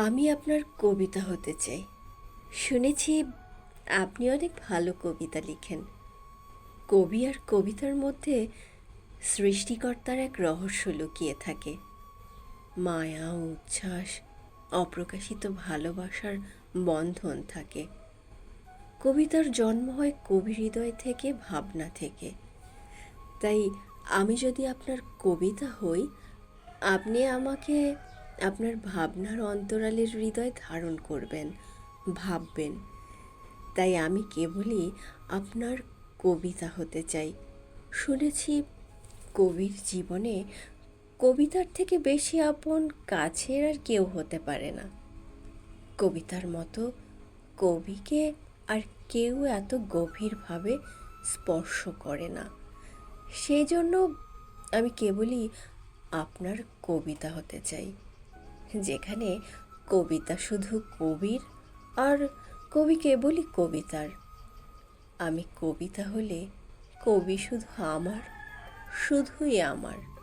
আমি আপনার কবিতা হতে চাই। শুনেছি আপনি অনেক ভালো কবিতা লিখেন। কবি আর কবিতার মধ্যে সৃষ্টিকর্তার এক রহস্য লুকিয়ে থাকে। মায়া, উচ্ছ্বাস, অপ্রকাশিত ভালোবাসার বন্ধন থাকে। কবিতার জন্ম হয় কবি হৃদয় থেকে, ভাবনা থেকে। তাই আমি যদি আপনার কবিতা হই, আপনি আমাকে আপনার ভাবনার অন্তরালের হৃদয় ধারণ করবেন, ভাববেন। তাই আমি কেবলই আপনার কবিতা হতে চাই। শুনেছি কবির জীবনে কবিতার থেকে বেশি আপন কাছের আর কেউ হতে পারে না। কবিতার মতো কবিকে আর কেউ এত গভীরভাবে স্পর্শ করে না। সেই জন্য আমি কেবলই আপনার কবিতা হতে চাই। যেখানে কবিতা শুধু কবির আর কবি কেবলই কবিতার। আমি কবিতা হলে কবি শুধু আমার, শুধুই আমার।